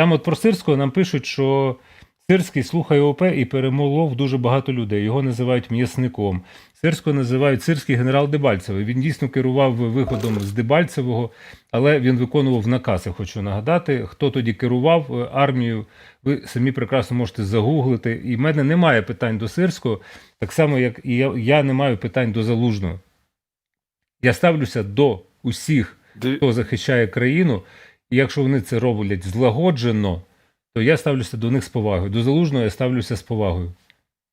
Там от про Сирського нам пишуть, що Сирський слухає ОП і перемолов дуже багато людей. Його називають м'ясником. Сирського називають Сирський генерал Дебальцевий. Він дійсно керував виходом з Дебальцевого, але він виконував наказ, я хочу нагадати. Хто тоді керував е, армією, ви самі прекрасно можете загуглити. І в мене немає питань до Сирського, так само, як і я, я не маю питань до Залужного. Я ставлюся до усіх, хто захищає країну, і якщо вони це роблять злагоджено, то я ставлюся до них з повагою. До залужного я ставлюся з повагою.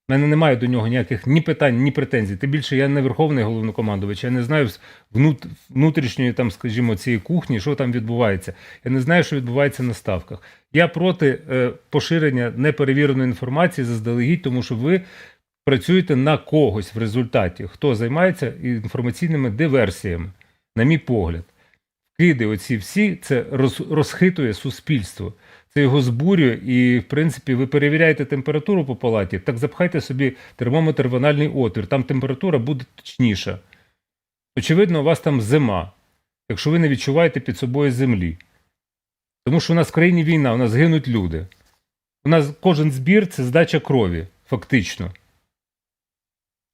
У мене немає до нього ніяких ні питань, ні претензій. Тим більше я не верховний головнокомандувач, я не знаю внут, внутрішньої, там, скажімо, цієї кухні, що там відбувається. Я не знаю, що відбувається на ставках. Я проти е, поширення неперевіреної інформації заздалегідь, тому що ви працюєте на когось в результаті, хто займається інформаційними диверсіями, на мій погляд. Киди, оці всі, це роз, розхитує суспільство. Це його збурює, і, в принципі, ви перевіряєте температуру по палаті, так запхайте собі термометр в анальний отвір, там температура буде точніша. Очевидно, у вас там зима, якщо ви не відчуваєте під собою землі. Тому що у нас в країні війна, у нас гинуть люди. У нас кожен збір це здача крові, фактично.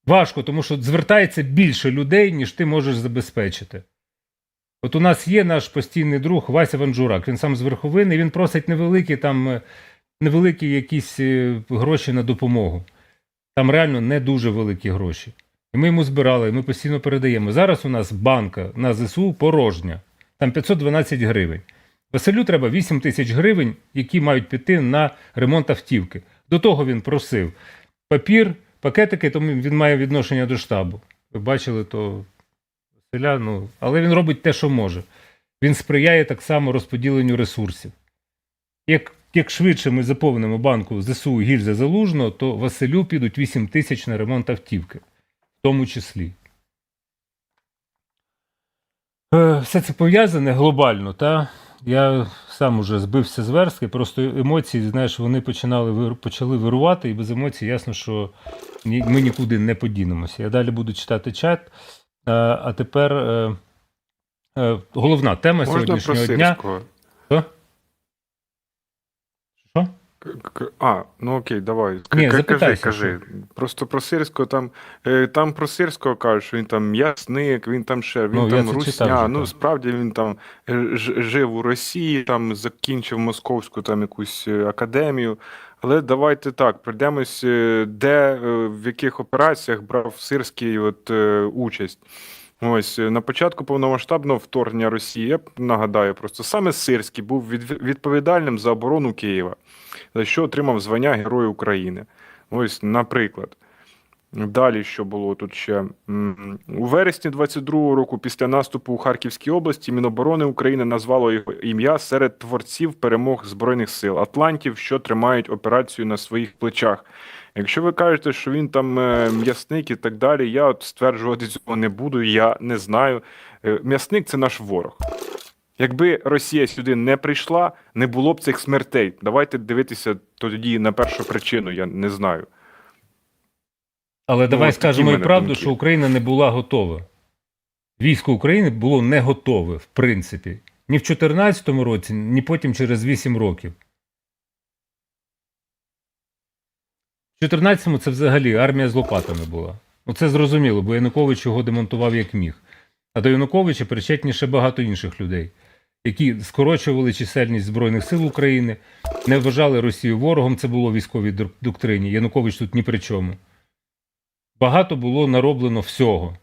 Важко, тому що звертається більше людей, ніж ти можеш забезпечити. От у нас є наш постійний друг Вася Ванжурак. Він сам з верховини, він просить невеликі там е, невеликі якісь е, гроші на допомогу. Там реально не дуже великі гроші. І ми йому збирали, і ми постійно передаємо. Зараз у нас банка на ЗСУ порожня, там 512 гривень. Василю треба 8 тисяч гривень, які мають піти на ремонт автівки. До того він просив папір, пакетики, тому він має відношення до штабу. Ви бачили то ну, але він робить те, що може. Він сприяє так само розподіленню ресурсів. Як, як швидше ми заповнимо банку ЗСУ гільза залужного, то Василю підуть 8 тисяч на ремонт автівки, в тому числі. Е, Все це пов'язане глобально, та? Я сам уже збився з верстки, просто емоції, знаєш, вони починали почали вирувати, і без емоцій ясно, що ми нікуди не подінемося. Я далі буду читати чат. Е, А тепер е, е, головна тема Можна про сьогоднішнього дня. сирського? Що? А, ну окей, давай. Ні, кажи, кажи. Просто про сирського там. Там про сирського кажуть, що він там м'ясник, він там ще, він Ну, там русня. вже, ну, справді він там жив у Росії, там закінчив московську там якусь академію. Але давайте так, прийдемось, е, де, е, в яких операціях брав сирський от, е, участь. Ось на початку повномасштабного вторгнення Росії, нагадаю, просто саме Сирський був від- відповідальним за оборону Києва, за що отримав звання Героя України. Ось, наприклад. Далі, що було тут ще у вересні 22-го року, після наступу у Харківській області, Міноборони України назвало його ім'я серед творців перемог збройних сил Атлантів, що тримають операцію на своїх плечах. Якщо ви кажете, що він там е, м'ясник і так далі, я от стверджувати цього не буду, я не знаю. Е, М'ясник це наш ворог. Якби Росія сюди не прийшла, не було б цих смертей. Давайте дивитися тоді на першу причину, я не знаю. Але давай от скажемо і правду, думки. що Україна не була готова. Військо України було не готове, в принципі. Ні в 2014 році, ні потім через 8 років. В 2014-му це взагалі армія з лопатами була. Ну це зрозуміло, бо Янукович його демонтував як міг. А до Януковича причетні ще багато інших людей, які скорочували чисельність Збройних сил України, не вважали Росію ворогом, це було в військовій доктрині. Янукович тут ні при чому. Багато було нароблено всього.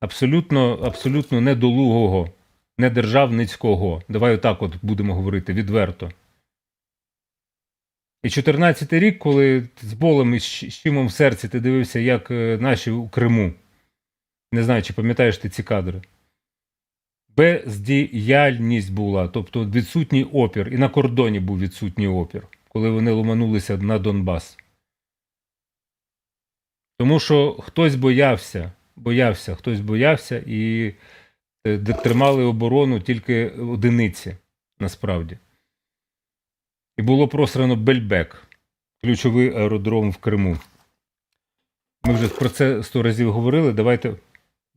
Абсолютно, абсолютно недолугого, недержавницького. Давай отак от будемо говорити відверто. І 14-й рік, коли з болем і з щимом в серці ти дивився, як е, наші у Криму. Не знаю, чи пам'ятаєш ти ці кадри. Бездіяльність була, тобто відсутній опір. І на кордоні був відсутній опір, коли вони ломанулися на Донбас. Тому що хтось боявся, боявся, хтось боявся і е, тримали оборону тільки одиниці, насправді. І було просрано Бельбек, ключовий аеродром в Криму. Ми вже про це сто разів говорили. Давайте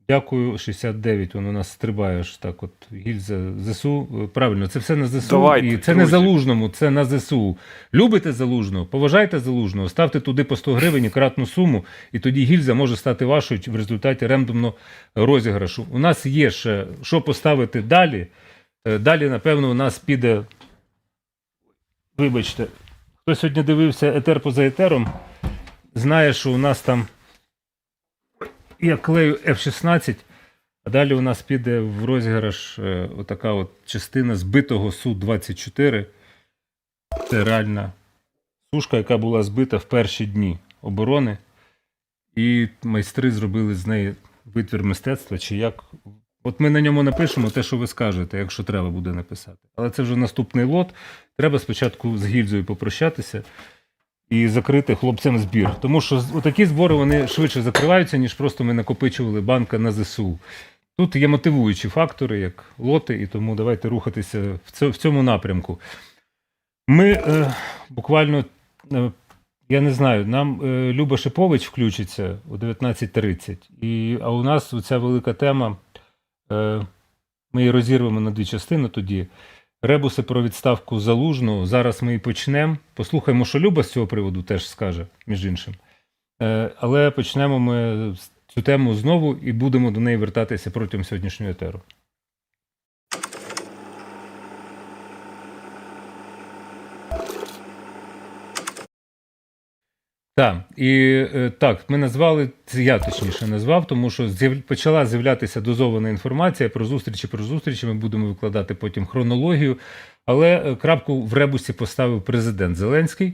Дякую, 69. Він у нас стрибає аж так. От гільза ЗСУ. Е, Правильно, це все на ЗСУ. Давайте, і це не залужному, це на ЗСУ. Любите залужного, поважайте залужного, ставте туди по 100 гривень і кратну суму, і тоді гільза може стати вашою в результаті рендомного розіграшу. У нас є ще що поставити далі. Е, Далі, напевно, у нас піде. Вибачте, хто сьогодні дивився етер поза етером, знає, що у нас там я клею F-16, а далі у нас піде в розіграш е, отака от частина збитого Су-24. Це реальна сушка, яка була збита в перші дні оборони. І майстри зробили з неї витвір мистецтва, чи як. От ми на ньому напишемо те, що ви скажете, якщо треба буде написати. Але це вже наступний лот. Треба спочатку з гільзою попрощатися і закрити хлопцям збір. Тому що такі збори вони швидше закриваються, ніж просто ми накопичували банка на ЗСУ. Тут є мотивуючі фактори, як лоти, і тому давайте рухатися в цьо- в цьому напрямку. Ми е, буквально, е, я не знаю, нам е, Люба Шипович включиться о 19.30. І, а у нас ця велика тема. Е, ми її розірвемо на дві частини тоді. Ребуси про відставку залужного. Зараз ми і почнемо. Послухаємо, що Люба з цього приводу теж скаже, між іншим. Е, але почнемо ми цю тему знову і будемо до неї вертатися протягом сьогоднішнього етеру. Так, і е, так, ми назвали я точніше назвав, тому що почала з'являтися дозована інформація про зустрічі. Про зустрічі ми будемо викладати потім хронологію. Але е, крапку в ребусі поставив президент Зеленський,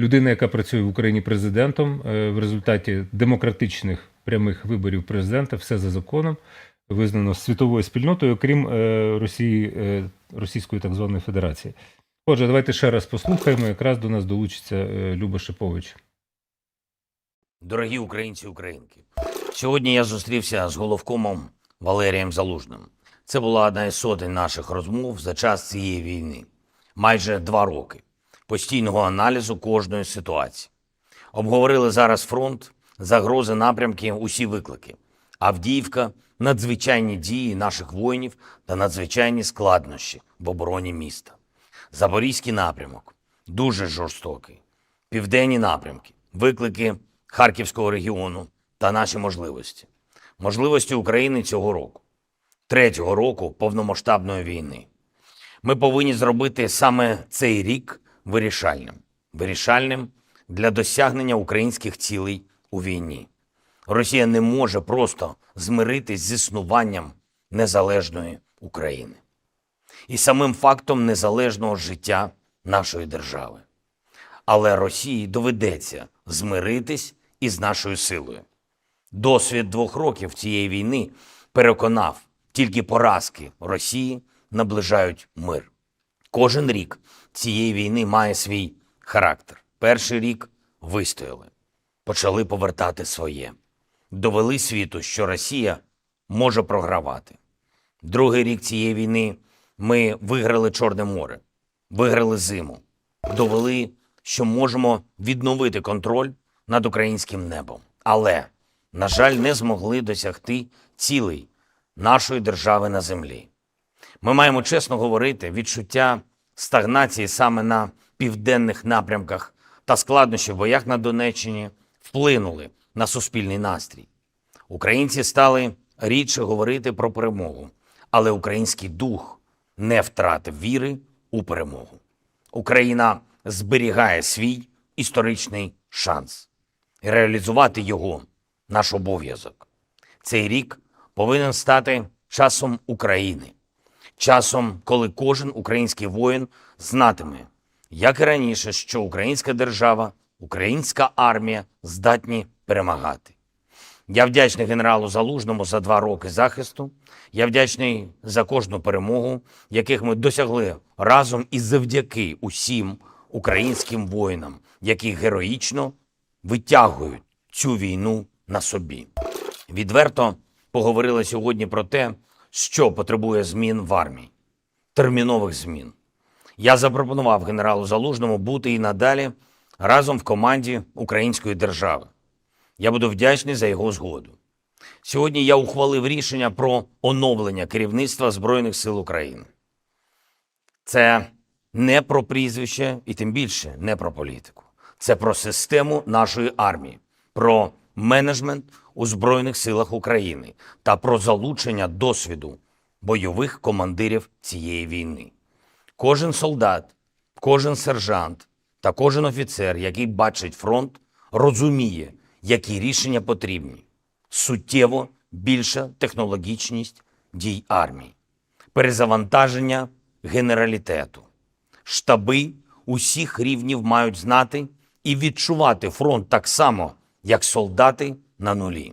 людина, яка працює в Україні президентом е, в результаті демократичних прямих виборів президента, все за законом, визнано світовою спільнотою, окрім Росії, Російської так званої Федерації. Отже, давайте ще раз послухаємо. Якраз до нас долучиться Люба Шипович. Дорогі українці українки, сьогодні я зустрівся з головкомом Валерієм Залужним. Це була одна із сотень наших розмов за час цієї війни. Майже два роки постійного аналізу кожної ситуації. Обговорили зараз фронт, загрози, напрямки, усі виклики. Авдіївка, надзвичайні дії наших воїнів та надзвичайні складнощі в обороні міста. Запорізький напрямок дуже жорстокий. Південні напрямки, виклики Харківського регіону та наші можливості. Можливості України цього року, третього року повномасштабної війни. Ми повинні зробити саме цей рік вирішальним. Вирішальним для досягнення українських цілей у війні. Росія не може просто змиритись з існуванням незалежної України і самим фактом незалежного життя нашої держави. Але Росії доведеться змиритись із нашою силою. Досвід двох років цієї війни переконав, тільки поразки Росії наближають мир. Кожен рік цієї війни має свій характер. Перший рік вистояли, почали повертати своє, довели світу, що Росія може програвати. Другий рік цієї війни ми виграли Чорне море, виграли зиму, довели, що можемо відновити контроль над українським небом. Але, на жаль, не змогли досягти цілей нашої держави на землі. Ми маємо чесно говорити, відчуття стагнації саме на південних напрямках та складнощі в боях на Донеччині вплинули на суспільний настрій. Українці стали рідше говорити про перемогу, але український дух не втратив віри у перемогу. Україна зберігає свій історичний шанс. Реалізувати його наш обов'язок. Цей рік повинен стати часом України, часом, коли кожен український воїн знатиме, як і раніше, що українська держава, українська армія здатні перемагати. Я вдячний генералу Залужному за два роки захисту. Я вдячний за кожну перемогу, яких ми досягли разом і завдяки усім українським воїнам, які героїчно витягують цю війну на собі. Відверто поговорили сьогодні про те, що потребує змін в армії, термінових змін. Я запропонував генералу Залужному бути і надалі разом в команді української держави. Я буду вдячний за його згоду. Сьогодні я ухвалив рішення про оновлення керівництва Збройних сил України. Це не про прізвище і тим більше не про політику. Це про систему нашої армії, про менеджмент у Збройних силах України та про залучення досвіду бойових командирів цієї війни. Кожен солдат, кожен сержант та кожен офіцер, який бачить фронт, розуміє, які рішення потрібні. Суттєво більша технологічність дій армії, перезавантаження генералітету. Штаби усіх рівнів мають знати і відчувати фронт так само, як солдати на нулі.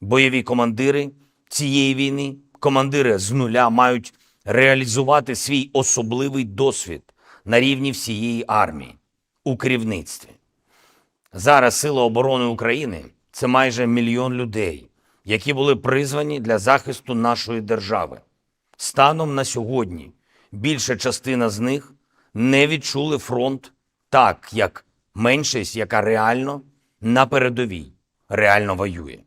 Бойові командири цієї війни, командири з нуля мають реалізувати свій особливий досвід на рівні всієї армії у керівництві. Зараз Сили оборони України це майже мільйон людей, які були призвані для захисту нашої держави. Станом на сьогодні більша частина з них не відчули фронт так, як меншість, яка реально на передовій, реально воює.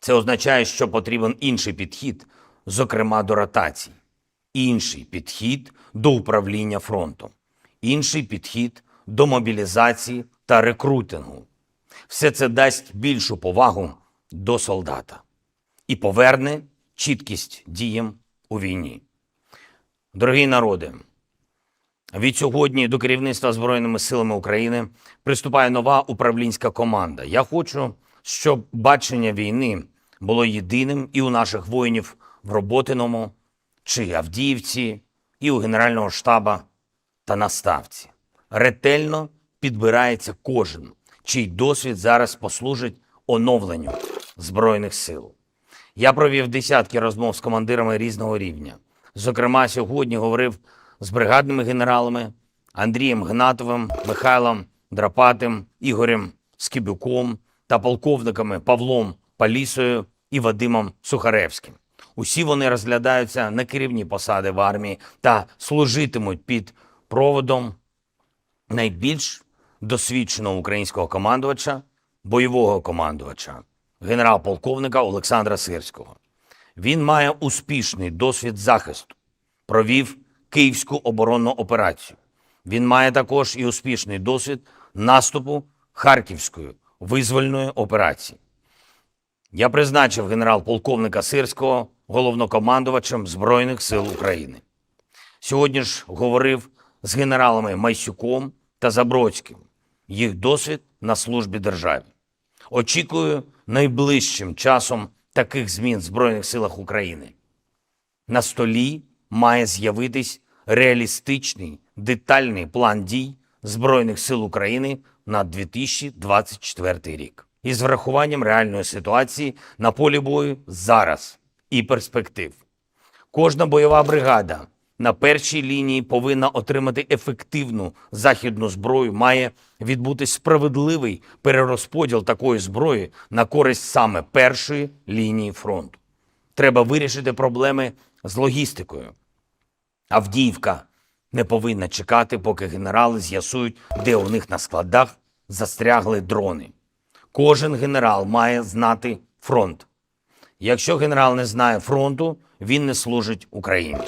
Це означає, що потрібен інший підхід, зокрема до ротацій, інший підхід до управління фронтом, інший підхід до мобілізації та рекрутингу. Все це дасть більшу повагу до солдата і поверне чіткість діям у війні. Дорогі народи, від сьогодні до керівництва Збройними силами України приступає нова управлінська команда. Я хочу, щоб бачення війни було єдиним і у наших воїнів в Роботиному чи Авдіївці, і у Генерального штаба та на ставці. Ретельно підбирається кожен, чий досвід зараз послужить оновленню Збройних сил. Я провів десятки розмов з командирами різного рівня. Зокрема, сьогодні говорив з бригадними генералами Андрієм Гнатовим, Михайлом Драпатим, Ігорем Скибюком та полковниками Павлом Палісою і Вадимом Сухаревським. Усі вони розглядаються на керівні посади в армії та служитимуть під проводом найбільш досвідченого українського командувача, бойового командувача, генерал-полковника Олександра Сирського. Він має успішний досвід захисту, провів Київську оборонну операцію. Він має також і успішний досвід наступу Харківської визвольної операції. Я призначив генерал-полковника Сирського головнокомандувачем Збройних сил України. Сьогодні ж говорив з генералами Майсюком та Забродським. Їх досвід на службі державі. Очікую найближчим часом таких змін в Збройних силах України. На столі має з'явитись реалістичний детальний план дій Збройних сил України на 2024 рік із врахуванням реальної ситуації на полі бою зараз і перспектив. Кожна бойова бригада на першій лінії повинна отримати ефективну західну зброю. Має відбутись справедливий перерозподіл такої зброї на користь саме першої лінії фронту. Треба вирішити проблеми з логістикою. Авдіївка не повинна чекати, поки генерали з'ясують, де у них на складах застрягли дрони. Кожен генерал має знати фронт. Якщо генерал не знає фронту, він не служить Україні.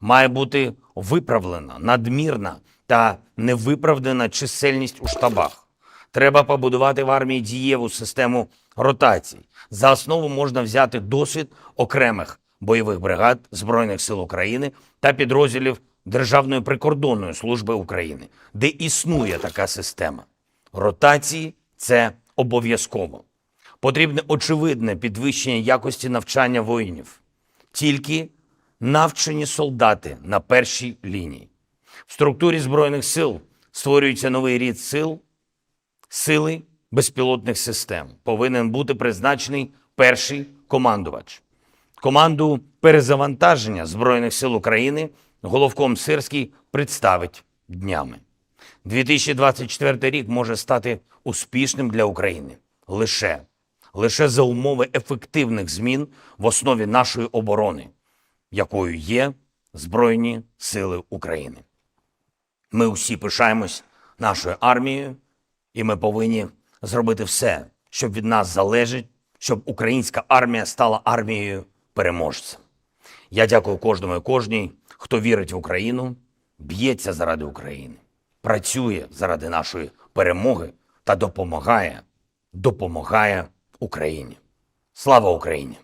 Має бути виправлена надмірна та невиправдана чисельність у штабах. Треба побудувати в армії дієву систему ротацій. За основу можна взяти досвід окремих бойових бригад Збройних сил України та підрозділів Державної прикордонної служби України, де існує така система. Ротації це обов'язково. Потрібне очевидне підвищення якості навчання воїнів. Тільки навчені солдати на першій лінії. В структурі Збройних сил створюється новий рід сил, сили безпілотних систем. Повинен бути призначений перший командувач. Команду перезавантаження Збройних сил України головком Сирський представить днями. 2024 рік може стати успішним для України лише, лише за умови ефективних змін в основі нашої оборони, якою є Збройні Сили України. Ми усі пишаємось нашою армією, і ми повинні зробити все, що від нас залежить, щоб українська армія стала армією переможцем. Я дякую кожному і кожній, хто вірить в Україну, б'ється заради України, працює заради нашої перемоги та допомагає, допомагає Україні. Слава Україні!